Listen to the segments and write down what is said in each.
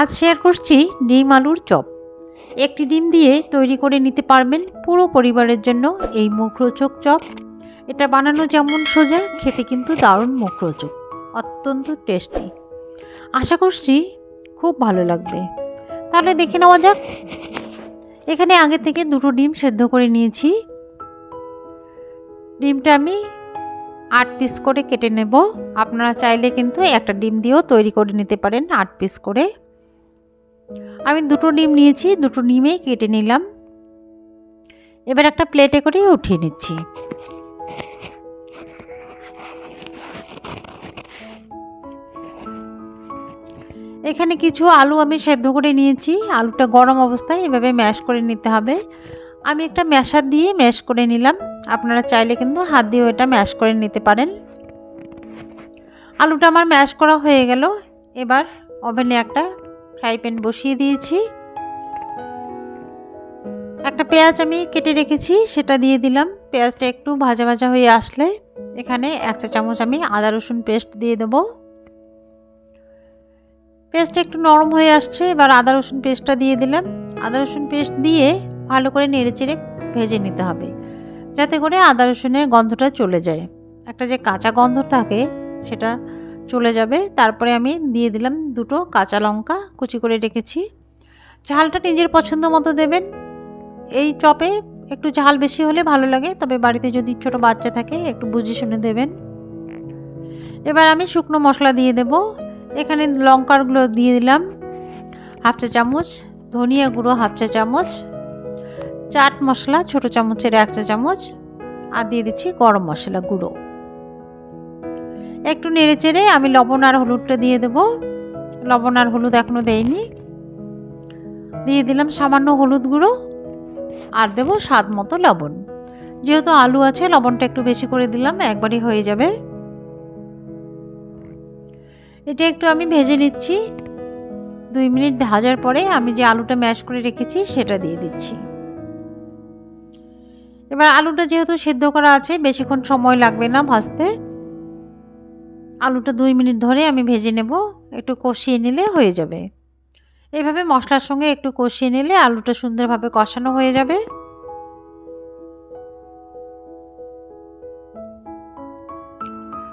আজ শেয়ার করছি ডিম আলুর চপ। একটি ডিম দিয়ে তৈরি করে নিতে পারবেন পুরো পরিবারের জন্য এই মুখরোচক চপ। এটা বানানো যেমন সোজা, খেতে কিন্তু দারুণ মুখরোচক, অত্যন্ত টেস্টি। আশা করছি খুব ভালো লাগবে। তাহলে দেখে নেওয়া যাক। এখানে আগে থেকে দুটো ডিম সেদ্ধ করে নিয়েছি। ডিমটা আমি আট পিস করে কেটে নেব। আপনারা চাইলে কিন্তু একটা ডিম দিয়েও তৈরি করে নিতে পারেন আট পিস করে। আমি দুটো ডিম নিয়েছি, দুটো ডিমেই কেটে নিলাম। এবার একটা প্লেটে করে উঠিয়ে নিচ্ছি। এখানে কিছু আলু আমি সেদ্ধ করে নিয়েছি। আলুটা গরম অবস্থায় এভাবে ম্যাশ করে নিতে হবে। আমি একটা ম্যাশার দিয়ে ম্যাশ করে নিলাম। আপনারা চাইলে কিন্তু হাত দিয়েও এটা ম্যাশ করে নিতে পারেন। আলুটা আমার ম্যাশ করা হয়ে গেল। এবার ওভেনে একটা ফ্রাই প্যান বসিয়ে দিয়েছি। একটা পেঁয়াজ আমি কেটে রেখেছি, সেটা দিয়ে দিলাম। পেঁয়াজটা একটু ভাজা ভাজা হয়ে আসলে এখানে এক চা চামচ আমি আদা রসুন পেস্ট দিয়ে দেবো। পেস্টটা একটু নরম হয়ে আসছে, এবার আদা রসুন পেস্টটা দিয়ে দিলাম। আদা রসুন পেস্ট দিয়ে ভালো করে নেড়ে চেড়ে ভেজে নিতে হবে, যাতে করে আদা রসুনের গন্ধটা চলে যায়। একটা যে কাঁচা গন্ধ থাকে, সেটা চলে যাবে। তারপরে আমি দিয়ে দিলাম দুটো কাঁচা লঙ্কা, কুচি করে রেখেছি। ঝালটা নিজের পছন্দ মতো দেবেন। এই চপে একটু ঝাল বেশি হলে ভালো লাগে, তবে বাড়িতে যদি ছোট বাচ্চা থাকে, একটু বুঝে শুনে দেবেন। এবার আমি শুকনো মশলা দিয়ে দেব। এখানে লঙ্কারগুলো দিয়ে দিলাম হাফ চা চামচ, ধনিয়া গুঁড়ো হাফ চা চামচ, চাট মশলা ছোটো চামচের এক চা চামচ, আর দিয়ে দিচ্ছি গরম মশলা গুঁড়ো। একটু নেড়ে চেড়ে আমি লবণ আর হলুদটা দিয়ে দেব। লবণ আর হলুদ এখনও দেয়নি দিয়ে দিলাম সামান্য হলুদ গুঁড়ো আর দেব স্বাদ মতো লবণ। যেহেতু আলু আছে, লবণটা একটু বেশি করে দিলাম, একবারই হয়ে যাবে। এটা একটু আমি ভেজে নিচ্ছি। দুই মিনিট ভাজার পরে আমি যে আলুটা ম্যাশ করে রেখেছি, সেটা দিয়ে দিচ্ছি। এবার আলুটা যেহেতু সেদ্ধ করা আছে, বেশিক্ষণ সময় লাগবে না ভাজতে। আলুটা দুই মিনিট ধরে আমি ভেজে নেব, একটু কষিয়ে নিলে হয়ে যাবে। এইভাবে মশলার সঙ্গে একটু কষিয়ে নিলে আলুটা সুন্দরভাবে কষানো হয়ে যাবে।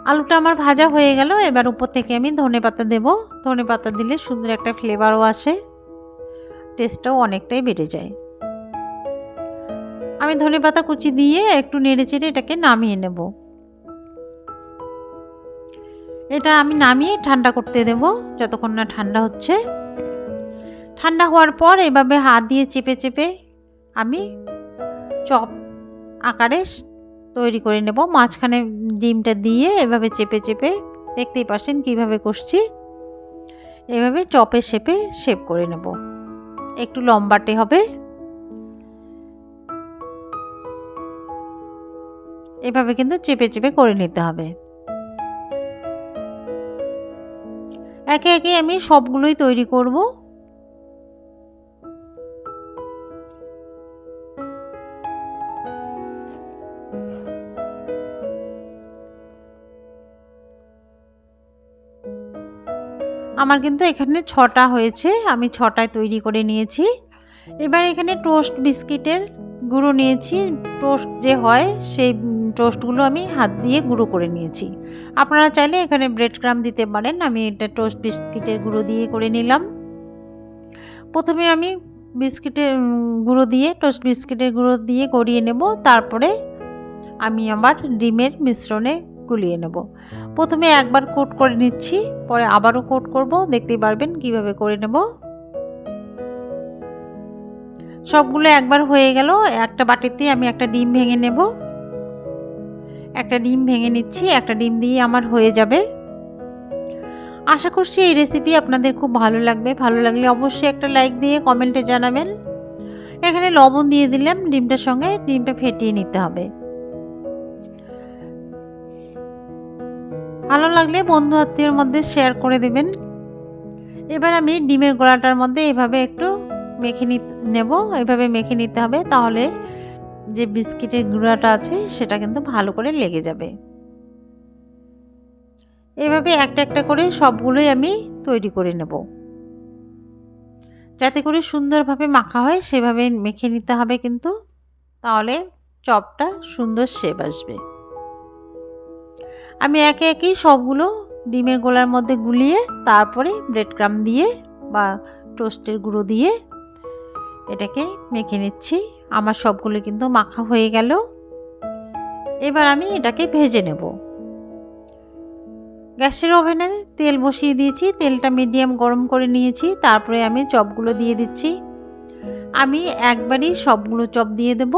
আলুটা আমার ভাজা হয়ে গেল, এবার উপর থেকে আমি ধনে পাতা দেবো। ধনে পাতা দিলে সুন্দর একটা ফ্লেভারও আসে টেস্টটাও অনেকটাই বেড়ে যায়। আমি ধনে পাতা কুচি দিয়ে একটু নেড়ে চেড়ে এটাকে নামিয়ে নেব। এটা আমি নামিয়ে ঠান্ডা করতে দেব, যতক্ষণ না ঠান্ডা হচ্ছে। ঠান্ডা হওয়ার পর এভাবে হাত দিয়ে চেপে চেপে আমি চপ আকারে তৈরি করে নেব। মাঝখানে ডিমটা দিয়ে এভাবে চেপে চেপে দেখতেই পাচ্ছেন কীভাবে করছি এভাবে চপের শেপে শেপ করে নেব। একটু লম্বাটে হবে। এভাবে কিন্তু চেপে চেপে করে নিতে হবে। একে একে আমি সবগুলোই তৈরি করব। আমার কিন্তু এখানে ছটা হয়েছে, আমি ছটায় তৈরি করে নিয়েছি। এবার এখানে টোস্ট বিস্কিটের গুঁড়ো নিয়েছি। টোস্ট যে হয় সেই টোস্টগুলো আমি হাত দিয়ে গুঁড়ো করে নিয়েছি। আপনারা চাইলে এখানে ব্রেড ক্রাম দিতে পারেন, আমি এটা টোস্ট বিস্কিটের গুঁড়ো দিয়ে করে নিলাম। প্রথমে আমি বিস্কিটের গুঁড়ো দিয়ে, টোস্ট বিস্কিটের গুঁড়ো দিয়ে গড়িয়ে নেব, তারপরে আমি আবার ডিমের মিশ্রণে গুলিয়ে নেব। প্রথমে একবার কোট করে নিচ্ছি, পরে আবারও কোট করব, দেখতেই পারবেন কীভাবে করে নেব। সবগুলো একবার হয়ে গেল, একটা বাটিতে আমি একটা ডিম ভেঙে নেব। একটা ডিম ভেঙে নিচ্ছি, একটা ডিম দিয়ে আমার হয়ে যাবে। আশা করছি এই রেসিপি আপনাদের খুব ভালো লাগবে। ভালো লাগলে অবশ্যই একটা লাইক দিয়ে কমেন্টে জানাবেন। এখানে লবণ দিয়ে দিলাম, ডিমটার সঙ্গে ডিমটা ফেটিয়ে নিতে হবে। ভালো লাগলে বন্ধু আত্মীয়র মধ্যে শেয়ার করে দেবেন। এবার আমি ডিমের গোলাটার মধ্যে এভাবে একটু মেখে নেব। এভাবে মেখে নিতে হবে, তাহলে যে বিস্কিটের গুঁড়াটা আছে সেটা কিন্তু ভালো করে লেগে যাবে। এভাবে একটা একটা করে সবগুলোই আমি তৈরি করে নেব। যাতে করে সুন্দরভাবে মাখা হয়, সেভাবে মেখে নিতে হবে কিন্তু, তাহলে চপটা সুন্দর শেপ আসবে। আমি একে একেই সবগুলো ডিমের গোলার মধ্যে গুলিয়ে, তারপরে ব্রেড ক্রাম দিয়ে বা টোস্টের গুঁড়ো দিয়ে এটাকে মেখে নিচ্ছি। আমার সবগুলো কিন্তু মাখা হয়ে গেল। এবার আমি এটাকে ভেজে নেব। গ্যাসের ওভেনে তেল বসিয়ে দিয়েছি। তেলটা মিডিয়াম গরম করে নিয়েছি। তারপরে আমি চপগুলো দিয়ে দিচ্ছি। আমি একবারই সবগুলো চপ দিয়ে দেব।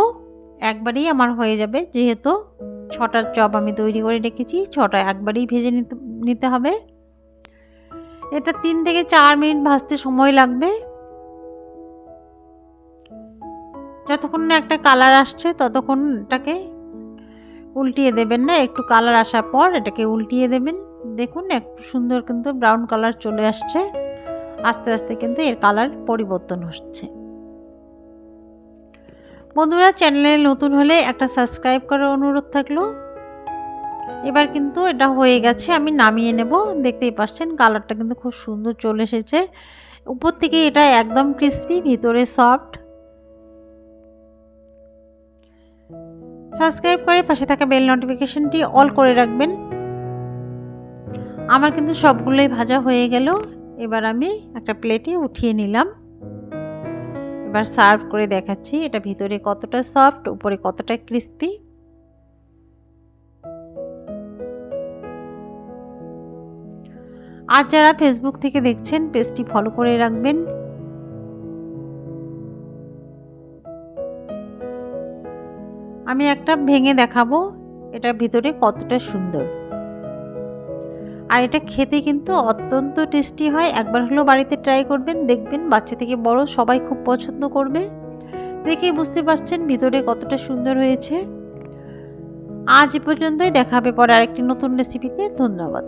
একবারেই আমার হয়ে যাবে। যেহেতু ছটার চপ আমি তৈরি করে রেখেছি, ছটা একবারেই ভেজে নিতে নিতে হবে। এটা তিন থেকে চার মিনিট ভাজতে সময় লাগবে। যতক্ষণ না একটা কালার আসছে, ততক্ষণ এটাকে উল্টিয়ে দেবেন না। একটু কালার আসার পর এটাকে উল্টিয়ে দেবেন। দেখুন একটু সুন্দর কিন্তু ব্রাউন কালার চলে আসছে। আস্তে আস্তে কিন্তু এর কালার পরিবর্তন হচ্ছে। বন্ধুরা চ্যানেলে নতুন হলে একটা সাবস্ক্রাইব করার অনুরোধ থাকল। এবার কিন্তু এটা হয়ে গেছে, আমি নামিয়ে নেব। দেখতেই পাচ্ছেন কালারটা কিন্তু খুব সুন্দর চলে এসেছে। উপর থেকে এটা একদম ক্রিস্পি ভিতরে সফট সাবস্ক্রাইব করে পাশে থাকা বেল নোটিফিকেশনটি অল করে রাখবেন। আমার কিন্তু সবগুলোই ভাজা হয়ে গেল। এবার আমি একটা প্লেটে উঠিয়ে নিলাম। এবার সার্ভ করে দেখাচ্ছি এটা ভিতরে কতটা সফট, উপরে কতটা ক্রিস্পি। আর যারা ফেসবুক থেকে দেখছেন, পেজটি ফলো করে রাখবেন। আমি একটা ভেঙে দেখাবো এটা ভিতরে কতটা সুন্দর। আর এটা খেতে কিন্তু অত্যন্ত টেস্টি হয়। একবার হলেও বাড়িতে ট্রাই করবেন, দেখবেন বাচ্চা থেকে বড় সবাই খুব পছন্দ করবে। দেখে বুঝতে পারছেন ভিতরে কতটা সুন্দর হয়েছে। আজ পর্যন্তই দেখাবে পরে আরেকটি নতুন রেসিপিতে ধন্যবাদ।